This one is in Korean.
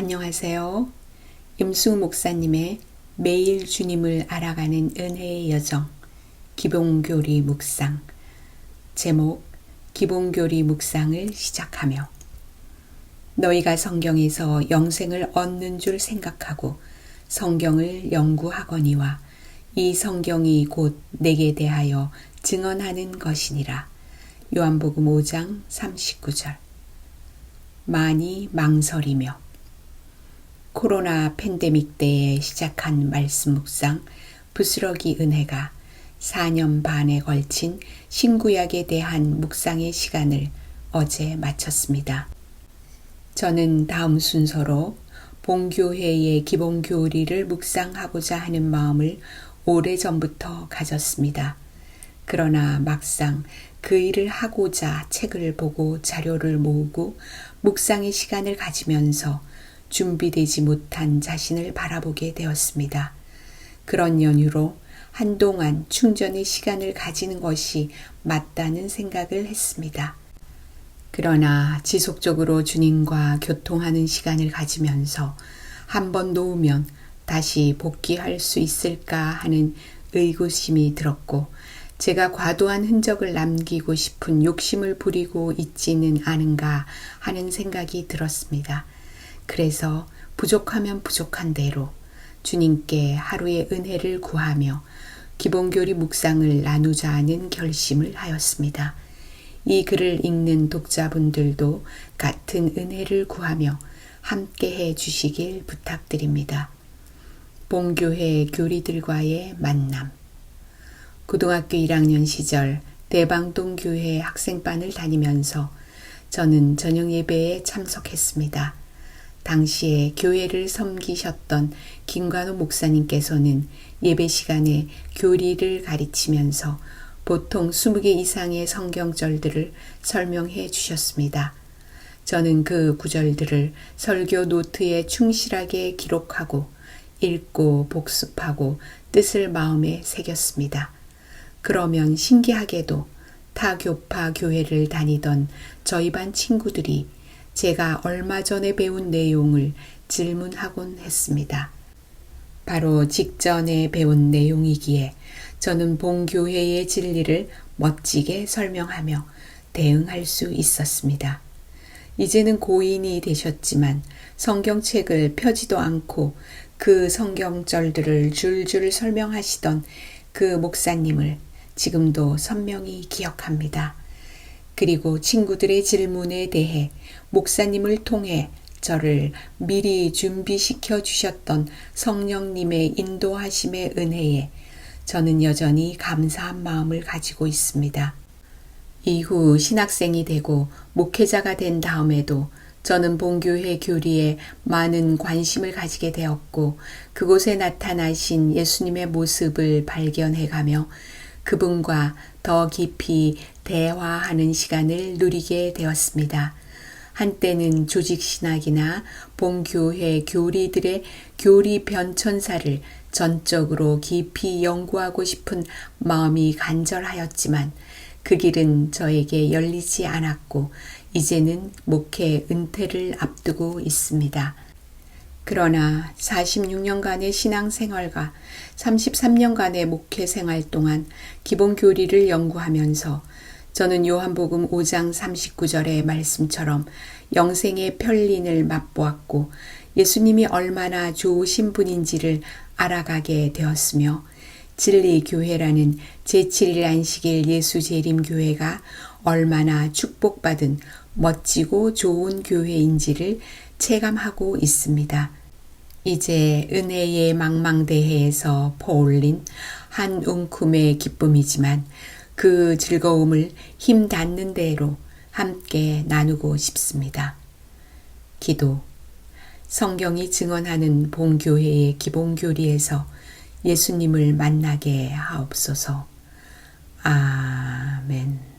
안녕하세요. 임수 목사님의 매일 주님을 알아가는 은혜의 여정 기본교리 묵상 제목 기본교리 묵상을 시작하며 너희가 성경에서 영생을 얻는 줄 생각하고 성경을 연구하거니와 이 성경이 곧 내게 대하여 증언하는 것이니라. 요한복음 5장 39절 많이 망설이며 코로나 팬데믹 때에 시작한 말씀 묵상 부스러기 은혜가 4년 반에 걸친 신구약에 대한 묵상의 시간을 어제 마쳤습니다. 저는 다음 순서로 본교회의 기본 교리를 묵상하고자 하는 마음을 오래전부터 가졌습니다. 그러나 막상 그 일을 하고자 책을 보고 자료를 모으고 묵상의 시간을 가지면서 준비되지 못한 자신을 바라보게 되었습니다. 그런 연유로 한동안 충전의 시간을 가지는 것이 맞다는 생각을 했습니다. 그러나 지속적으로 주님과 교통하는 시간을 가지면서 한 번 놓으면 다시 복귀할 수 있을까 하는 의구심이 들었고 제가 과도한 흔적을 남기고 싶은 욕심을 부리고 있지는 않은가 하는 생각이 들었습니다. 그래서 부족하면 부족한 대로 주님께 하루의 은혜를 구하며 기본교리 묵상을 나누자 하는 결심을 하였습니다. 이 글을 읽는 독자분들도 같은 은혜를 구하며 함께 해 주시길 부탁드립니다. 본교회 교리들과의 만남. 고등학교 1학년 시절 대방동 교회 학생반을 다니면서 저는 저녁 예배에 참석했습니다. 당시에 교회를 섬기셨던 김관호 목사님께서는 예배 시간에 교리를 가르치면서 보통 20개 이상의 성경절들을 설명해 주셨습니다. 저는 그 구절들을 설교 노트에 충실하게 기록하고 읽고 복습하고 뜻을 마음에 새겼습니다. 그러면 신기하게도 타교파 교회를 다니던 저희 반 친구들이 제가 얼마 전에 배운 내용을 질문하곤 했습니다. 바로 직전에 배운 내용이기에 저는 본교회의 진리를 멋지게 설명하며 대응할 수 있었습니다. 이제는 고인이 되셨지만 성경책을 펴지도 않고 그 성경절들을 줄줄 설명하시던 그 목사님을 지금도 선명히 기억합니다. 그리고 친구들의 질문에 대해 목사님을 통해 저를 미리 준비시켜 주셨던 성령님의 인도하심의 은혜에 저는 여전히 감사한 마음을 가지고 있습니다. 이후 신학생이 되고 목회자가 된 다음에도 저는 본교회 교리에 많은 관심을 가지게 되었고 그곳에 나타나신 예수님의 모습을 발견해 가며 그분과 더 깊이 대화하는 시간을 누리게 되었습니다. 한때는 조직신학이나 본교회 교리들의 교리 변천사를 전적으로 깊이 연구하고 싶은 마음이 간절하였지만 그 길은 저에게 열리지 않았고 이제는 목회 은퇴를 앞두고 있습니다. 그러나 46년간의 신앙생활과 33년간의 목회 생활 동안 기본 교리를 연구하면서 저는 요한복음 5장 39절의 말씀처럼 영생의 편린을 맛보았고 예수님이 얼마나 좋으신 분인지를 알아가게 되었으며 진리 교회라는 제7일 안식일 예수 재림 교회가 얼마나 축복받은 멋지고 좋은 교회인지를 체감하고 있습니다. 이제 은혜의 망망대해에서 퍼올린 한 움큼의 기쁨이지만 그 즐거움을 힘 닿는 대로 함께 나누고 싶습니다. 기도. 성경이 증언하는 본교회의 기본교리에서 예수님을 만나게 하옵소서. 아멘.